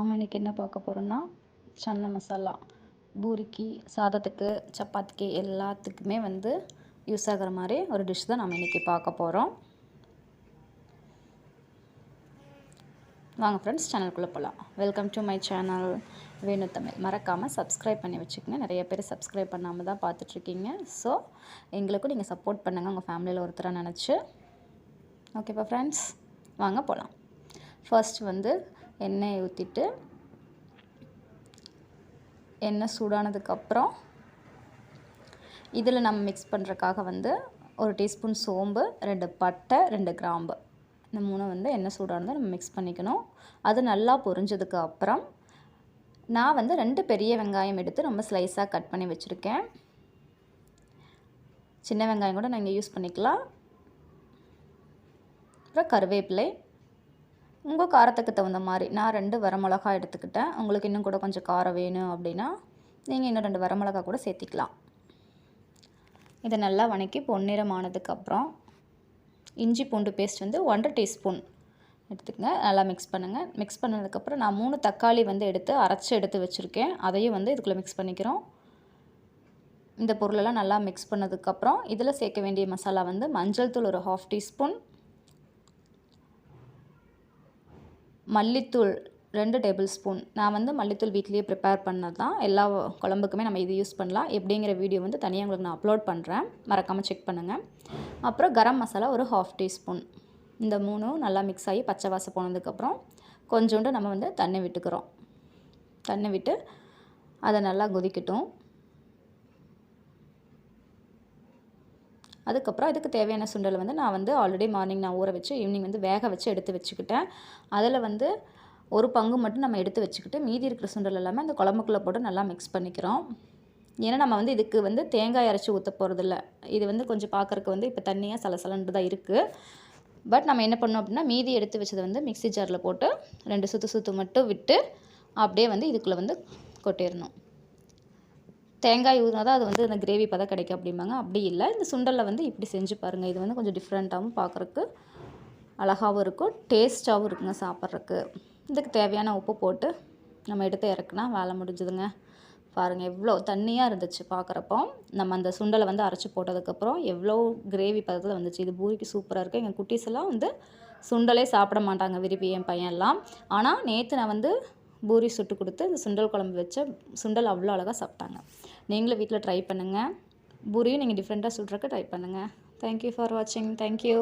இன்றைக்கி என்ன பார்க்க போகிறோன்னா சன்னா மசாலா பூரிக்கு சாதத்துக்கு சப்பாத்திக்கு எல்லாத்துக்குமே வந்து யூஸ் ஆகிற மாதிரி ஒரு டிஷ் தான் நம்ம இன்றைக்கி பார்க்க போகிறோம் வாங்க ஃப்ரெண்ட்ஸ் சேனல்குள்ளே போகலாம் welcome to my channel Venu Tamil. மறக்காமல் சப்ஸ்கிரைப் பண்ணி வச்சுக்கோங்க. நிறைய பேர் சப்ஸ்கிரைப் பண்ணாமல் தான் பார்த்துட்ருக்கீங்க ஸோ எங்களுக்கும் நீங்கள் சப்போர்ட் பண்ணுங்கள் உங்கள் ஃபேமிலியில் ஒருத்தராக நினச்சி. ஓகேப்பா ஃப்ரெண்ட்ஸ் வாங்க போகலாம் ஃபர்ஸ்ட் வந்து எண்ணெயை ஊற்றிட்டு எண்ணெய் சூடானதுக்கப்புறம் இதில் நம்ம மிக்ஸ் பண்ணுறக்காக வந்து ஒரு டீஸ்பூன் சோம்பு ரெண்டு பட்டை ரெண்டு கிராம்பு. இந்த மூணு வந்து எண்ணெய் சூடானதை நம்ம மிக்ஸ் பண்ணிக்கணும். அது நல்லா பொரிஞ்சதுக்கு அப்புறம் நான் வந்து ரெண்டு பெரிய வெங்காயம் எடுத்து ரொம்ப ஸ்லைஸாக கட் பண்ணி வச்சுருக்கேன். சின்ன வெங்காயம் கூட நீங்கள் யூஸ் பண்ணிக்கலாம். அப்புறம் கருவேப்பிலை உங்கள் காரத்துக்கு தகுந்த மாதிரி நான் ரெண்டு வரமிளகா எடுத்துக்கிட்டேன். உங்களுக்கு இன்னும் கூட கொஞ்சம் காரம் வேணும் அப்படின்னா நீங்கள் இன்னும் ரெண்டு வரமிளகா கூட சேர்த்திக்கலாம். இதை நல்லா வணக்கி பொன்னிறமானதுக்கப்புறம் இஞ்சி பூண்டு பேஸ்ட் வந்து ஒன்றரை டீஸ்பூன் எடுத்துக்கங்க. நல்லா மிக்ஸ் பண்ணுங்கள் மிக்ஸ் பண்ணதுக்கப்புறம் நான் மூணு தக்காளி வந்து எடுத்து அரைச்சி எடுத்து வச்சுருக்கேன். அதையும் வந்து இதுக்குள்ளே மிக்ஸ் பண்ணிக்கிறோம். இந்த பொருளெல்லாம் நல்லா மிக்ஸ் பண்ணதுக்கப்புறம் இதில் சேர்க்க வேண்டிய மசாலா வந்து மஞ்சள் தூள் ஒரு ஹாஃப் டீஸ்பூன் மல்லித்தூள் ரெண்டு டேபிள் ஸ்பூன். நான் வந்து மல்லித்தூள் வீட்லேயே ப்ரிப்பேர் பண்ணது தான் எல்லா குழம்புக்குமே நம்ம இது யூஸ் பண்ணலாம். எப்படிங்கிற வீடியோ வந்து தனியாக உங்களுக்கு நான் அப்லோட் பண்ணுறேன் மறக்காமல் செக் பண்ணுங்கள் அப்புறம் கரம் மசாலா ஒரு ஹாஃப் டீஸ்பூன் இந்த மூணும் நல்லா மிக்ஸ் ஆகி பச்சை வாசம் போனதுக்கப்புறம் கொஞ்சோண்டு நம்ம வந்து தண்ணி விட்டுக்கிறோம். தண்ணி விட்டு அதை நல்லா கொதிக்கட்டும். அதுக்கப்புறம் இதுக்கு தேவையான சுண்டல் வந்து நான் வந்து ஆல்ரெடி மார்னிங் நான் ஊற வச்சு ஈவினிங் வந்து வேக வச்சு எடுத்து வச்சுக்கிட்டேன். அதில் வந்து ஒரு பங்கு மட்டும் நம்ம எடுத்து வச்சுக்கிட்டு மீதி இருக்கிற சுண்டல் எல்லாமே அந்த குழம்புக்குள்ளே போட்டு நல்லா மிக்ஸ் பண்ணிக்கிறோம். ஏன்னா நம்ம வந்து இதுக்கு வந்து தேங்காய் அரைச்சி ஊற்ற போகிறதில்ல இது வந்து கொஞ்சம் பார்க்குறக்கு வந்து இப்போ தண்ணியாக சலசலன்ட்டு தான் இருக்குது பட் நம்ம என்ன பண்ணோம் அப்படின்னா மீதி எடுத்து வச்சதை வந்து மிக்சி ஜாரில் போட்டு ரெண்டு சுற்று சுற்று மட்டும் விட்டு அப்படியே வந்து இதுக்குள்ளே வந்து கொட்டிடணும். தேங்காய் ஊற்றினா தான் அது வந்து அந்த கிரேவி பதம் கிடைக்கும் அப்படிம்பாங்க. அப்படி இல்லை. இந்த சுண்டலில் வந்து இப்படி செஞ்சு பாருங்கள் இது வந்து கொஞ்சம் டிஃப்ரெண்ட்டாகவும் பார்க்குறக்கு அழகாகவும் இருக்கும். டேஸ்ட்டாகவும் இருக்குங்க சாப்பிட்றக்கு இதுக்கு தேவையான உப்பு போட்டு நம்ம எடுத்து இறக்குனா வேலை முடிஞ்சுதுங்க. பாருங்கள் எவ்வளோ தண்ணியாக இருந்துச்சு பார்க்குறப்போ. நம்ம அந்த சுண்டலை வந்து அரைச்சி போட்டதுக்கப்புறம் எவ்வளோ கிரேவி பதத்தில் வந்துச்சு. இது பூரிக்கு சூப்பராக இருக்குது எங்கள் குட்டீஸ் எல்லாம் வந்து சுண்டலே சாப்பிட மாட்டாங்க விரும்பி என் பையன்லாம். ஆனால் நேற்று நான் வந்து பூரி சுட்டு கொடுத்து இந்த சுண்டல் குழம்பு வச்ச சுண்டல் அவ்வளோ அழகாக சாப்பிட்டாங்க. நீங்களும் வீட்டில் ட்ரை பண்ணுங்கள் பூரியும் நீங்கள் டிஃப்ரெண்ட்டாக சுடுறக்கு ட்ரை பண்ணுங்கள் தேங்க்யூ ஃபார் வாட்சிங் தேங்க்யூ